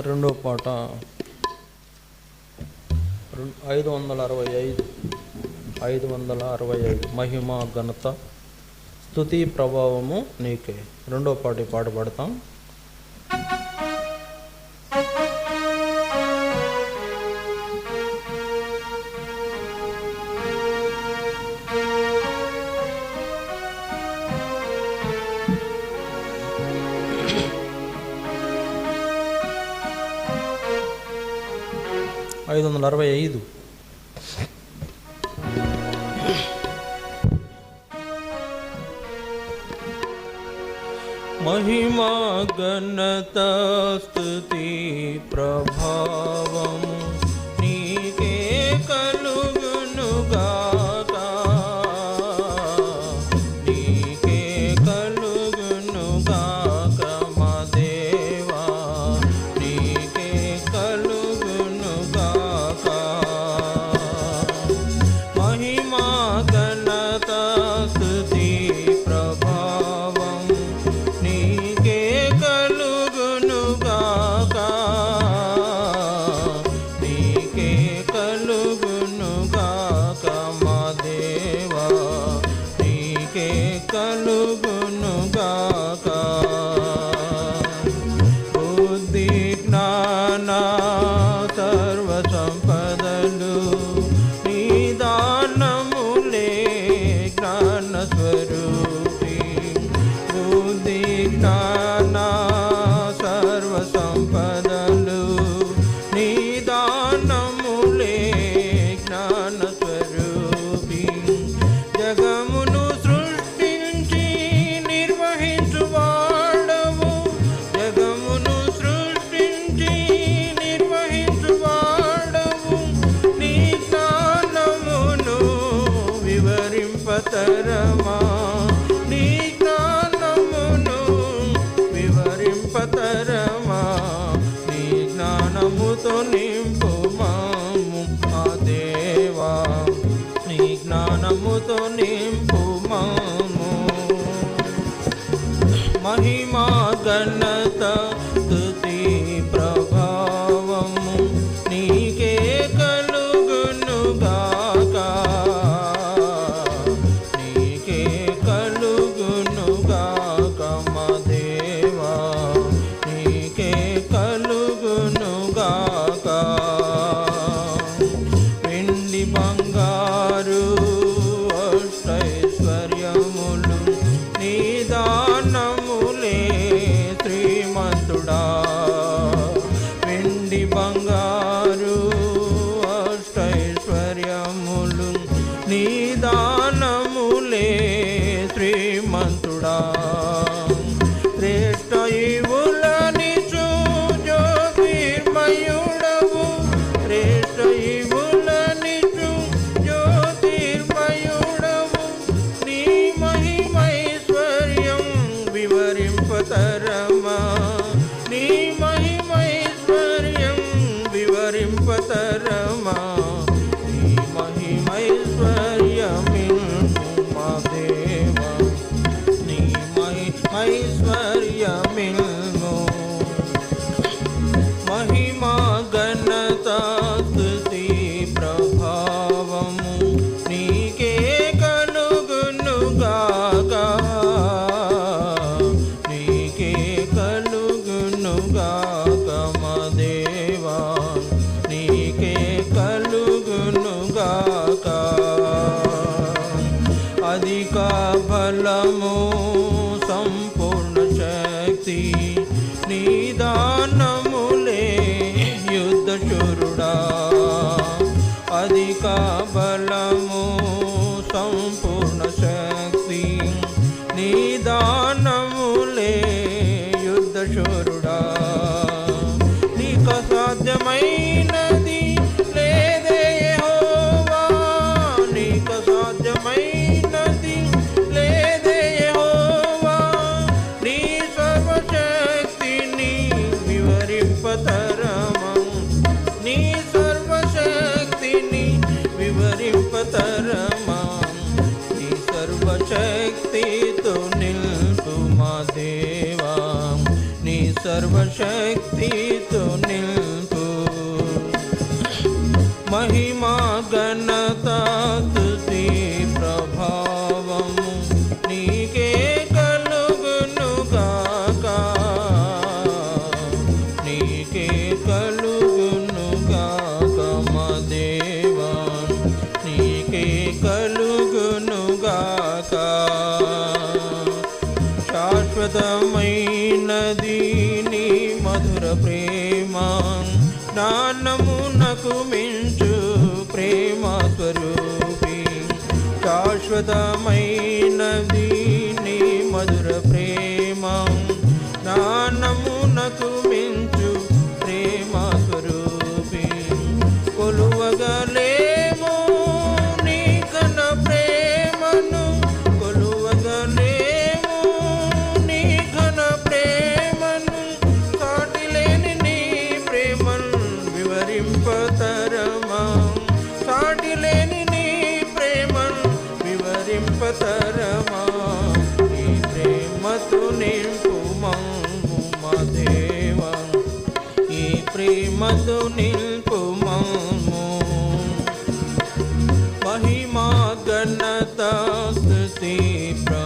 రెండో పాట. ఐదు వందల అరవై ఐదు ఐదు వందల అరవై ఐదు. మహిమ ఘనత స్థుతి ప్రభావము నీకే. రెండో పాటి పాట పాడతాం. ఐదు వందల అరవై ఐదు महिमा गणतस्तुति प्रभा నింపుమాము మా దేవా. నీ జ్ఞానముతో నింపుమాము మహిమా గణ అధిక బలం सर्वशक्ति அற்புதமை నింపతరమా ఈ ప్రేమతో నింపు మమ్ము మదేవా ఈ ప్రేమతో నింపు మమ్ము మహిమా గణత స్థుతి ప్ర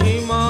महिमा